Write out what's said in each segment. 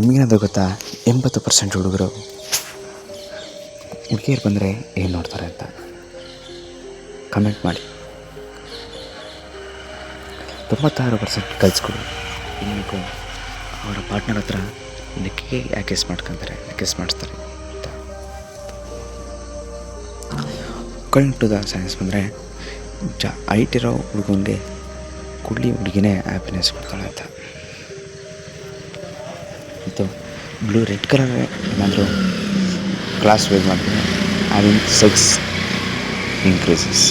ನಿಮಗೇನಾದ್ರು ಗೊತ್ತಾ? ಎಂಬತ್ತು ಪರ್ಸೆಂಟ್ ಹುಡುಗರು ಹುಡುಗಿಯರು ಬಂದರೆ ಏನು ನೋಡ್ತಾರೆ ಅಂತ? ಕಮೆಂಟ್ ಮಾಡಿ. ತೊಂಬತ್ತಾರು ಪರ್ಸೆಂಟ್ ಗರ್ಲ್ಸ್ಗಳು ಇನ್ನೂ ಅವರ ಪಾರ್ಟ್ನರ್ ಹತ್ರ ಇದಕ್ಕೆ ಯಾಕೆ ಮಾಡ್ಕೊತಾರೆ ಕಿಸ್ ಮಾಡಿಸ್ತಾರೆ ಅಂತ. ಟು ದ ಸೈನ್ಸ್ ಬಂದರೆ, ಜ ಐಟಿರೋ ಹುಡುಗನಿಗೆ ಕುಡ್ಲಿ ಹುಡುಗಿನೇ ಹ್ಯಾಪಿನೆಸ್ ಕೊಡ್ತಾಳೆ ಅಂತ. ಮತ್ತು ಬ್ಲೂ ರೆಡ್ ಕಲರ್ ಏನಾದರೂ ಕ್ಲಾಸ್ ವೇರ್ ಮಾಡಿದ್ರೆ ಹ್ಯಾವಿಂಗ್ ಸೆಕ್ಸ್ ಇನ್ಕ್ರೀಸಸ್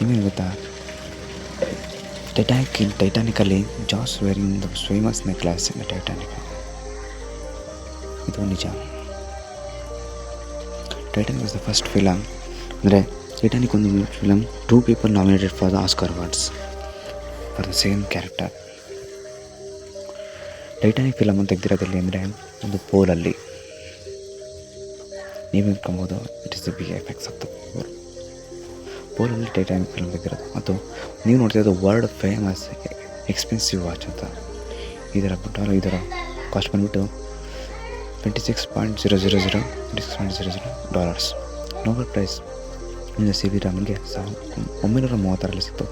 ಇನ್ನೇನು ಗೊತ್ತಾ Titanic in ಟೈಟಾನಿಕಲ್ಲಿ jaws wearing the famous necklace in Titanic ಇದು ನಿಜ Titanic was the first film ಅಂದರೆ ಟೈಟಾನಿಕ್ ಒಂದು film two people nominated for the Oscar awards for the same character Titanic film ಅಂತ ತೆಗ್ದಿರೋದಲ್ಲಿ ಅಂದರೆ ಒಂದು ಪೋಲಲ್ಲಿ ನೀವು ಇಟ್ಕೊಬೋದು it is the big effects of the pole ಪೋಲಲ್ಲಿ Titanic film ತೆಗ್ದಿರೋದು. ಮತ್ತು ನೀವು ನೋಡ್ತಿರೋದು ವರ್ಲ್ಡ್ ಫೇಮಸ್ ಎಕ್ಸ್ಪೆನ್ಸಿವ್ ವಾಚ್ ಅಂತ. ಇದರ ಬಿಟ್ಟು ಇದರ ಕಾಸ್ಟ್ ಬಂದುಬಿಟ್ಟು twenty six point zero zero zero twenty six point zero zero dollars Nobel prize ಇಂದ ಸಿ ವಿ ರಾಮನ್ಗೆ ಸಾವಿರ ಒಂಬೈನೂರ ಮೂವತ್ತರಲ್ಲಿ ಸಿಕ್ತು.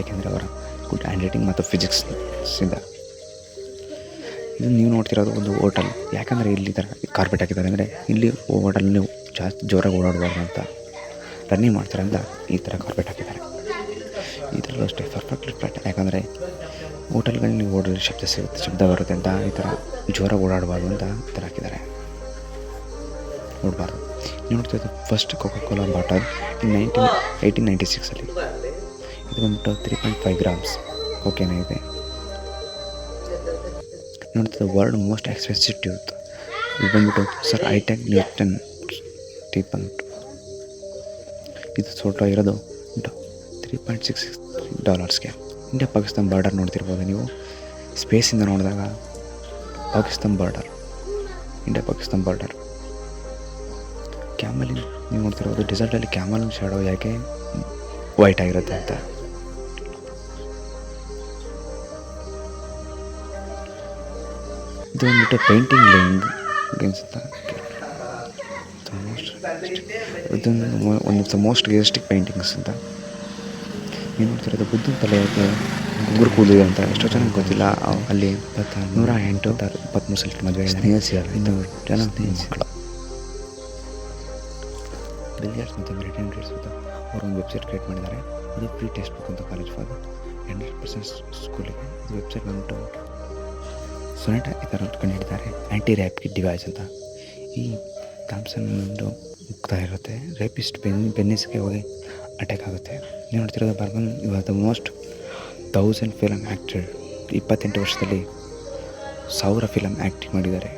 ಏಕೆಂದರೆ ಅವರ ಗುಡ್ ಹ್ಯಾಂಡ್ ರೈಟಿಂಗ್ ಮತ್ತು ಫಿಸಿಕ್ಸ್ನಿಂದ ಇದು. ನೀವು ನೋಡ್ತಿರೋದು ಒಂದು ಹೋಟೆಲ್. ಯಾಕಂದರೆ ಇಲ್ಲಿ ಥರ ಕಾರ್ಪೆಟ್ ಹಾಕಿದ್ದಾರೆ ಅಂದರೆ ಇಲ್ಲಿ ಹೋಟೆಲ್ ನೀವು ಜಾಸ್ತಿ ಜೋರಾಗಿ ಓಡಾಡಬಾರ್ದು ಅಂತ ರನ್ನಿಂಗ್ ಮಾಡ್ತಾರೆ ಅಂತ ಈ ಥರ ಕಾರ್ಪೆಟ್ ಹಾಕಿದ್ದಾರೆ. ಇದರಲ್ಲೂ ಅಷ್ಟೇ ಪರ್ಫೆಕ್ಟ್ಲಿ ಫ್ಲಾಟ್ ಯಾಕಂದರೆ ಹೋಟೆಲ್ಗಳಲ್ಲಿ ನೀವು ಓಡೋದು ಶಬ್ದ ಸಿಗುತ್ತೆ, ಶಬ್ದ ಬರುತ್ತೆ ಅಂತ ಈ ಥರ ಜೋರಾಗಿ ಓಡಾಡಬಾರ್ದು ಅಂತ ಈ ಥರ ಹಾಕಿದ್ದಾರೆ. ನೋಡಬಾರ್ದು. ನೀವು ನೋಡ್ತಿರೋದು first Coca Cola bottle in nineteen eighteen ninety ಸಿಕ್ಸಲ್ಲಿ ಇದು ಬಂದ್ಬಿಟ್ಟು ತ್ರೀ ಪಾಯಿಂಟ್ ಫೈವ್ ಗ್ರಾಮ್ಸ್ ಓಕೆನೇ ಇದೆ ನೋಡ್ತಿದ್ದ ವರ್ಲ್ಡ್ ಮೋಸ್ಟ್ ಎಕ್ಸ್ಪೆನ್ಸಿವ್ ಟ್ಯೂತ್ ಇದು ಬಂದ್ಬಿಟ್ಟು ಸರ್ ಐಟೆಕ್ ನ್ಯೂಟನ್ ಟೀಪ್ ಅಂದ್ಬಿಟ್ಟು. ಇದು ಫೋಟೋ ಇರೋದು ತ್ರೀ ಪಾಯಿಂಟ್ ಸಿಕ್ಸ್ ಸಿಕ್ಸ್ ಡಾಲರ್ಸ್ಗೆ ಇಂಡಿಯಾ ಪಾಕಿಸ್ತಾನ್ ಬಾರ್ಡರ್ ನೋಡ್ತಿರ್ಬೋದು ನೀವು. ಸ್ಪೇಸಿಂದ ನೋಡಿದಾಗ Pakistan border India Pakistan border ಕ್ಯಾಮಲಿನ್ ನೀವು ನೋಡ್ತಿರ್ಬೋದು ಡೆಸರ್ಟಲ್ಲಿ ಕ್ಯಾಮಲಿನ್ ಶಾಡೋ ಯಾಕೆ ವೈಟ್ ಆಗಿರುತ್ತೆ ಅಂತ. ಇದು ಬಂದ್ಬಿಟ್ಟು ಪೇಂಟಿಂಗ್ ಲೈನ್ ಅನ್ಸುತ್ತೆ. ಇದೊಂದು one of the most realistic paintings ಅಂತ. ನೀವು ನೋಡ್ತಿರೋದು ಬುದ್ಧನ ತಲೆ ಗುಂಗುರು ಕೂದಿದೆ ಅಂತ? ಎಷ್ಟೋ ಚೆನ್ನಾಗಿ ಗೊತ್ತಿಲ್ಲ. ಅಲ್ಲಿ ಇಪ್ಪತ್ತ ನೂರ ಎಂಟು ಇಪ್ಪತ್ತ್ಮೂರು ಸಲ ಮದುವೆ ಇನ್ನು ಜನ ಮಕ್ಕಳು. ಬಿಲಿಯರ್ಸ್ ಮತ್ತು ಅಂತ ಅವರು ಒಂದು ವೆಬ್ಸೈಟ್ ಕ್ರಿಯೇಟ್ ಮಾಡಿದ್ದಾರೆ. ಇದು ಫ್ರೀ ಟೆಸ್ಟ್ ಬುಕ್ ಅಂತ ಕಾಲೇಜ್ ಫಾರ್ ಹಂಡ್ರೆಡ್ ಪರ್ಸೆಂಟ್ ಸ್ಕೂಲಿಗೆ ವೆಬ್ಸೈಟ್ ಬಂದ್ಬಿಟ್ಟು ಸೊನೆಟ ಈ ಥರ ಕಂಡುಹಿಡಿದ್ದಾರೆ ಆ್ಯಂಟಿ ರ್ಯಾಪಿಡ್ ಡಿವೈಸ್ ಅಂತ. ಈ ಥಾಮ್ಸನ್ ಒಂದು ಮುಕ್ತಾ ಇರುತ್ತೆ. ರೇಪಿಸ್ಟ್ ಬೆನ್, ಬೆನ್ನಿಸ್ಗೆ ಹೋಗಿ ಅಟ್ಯಾಕ್ ಆಗುತ್ತೆ. ನೀವು ನೋಡ್ತಿರೋದು ಬರ್ಬನ್ ಇವಾಗ the most thousand film actor ಇಪ್ಪತ್ತೆಂಟು ವರ್ಷದಲ್ಲಿ ಸಾವಿರ ಫಿಲಮ್ ಆ್ಯಕ್ಟಿಂಗ್ ಮಾಡಿದ್ದಾರೆ.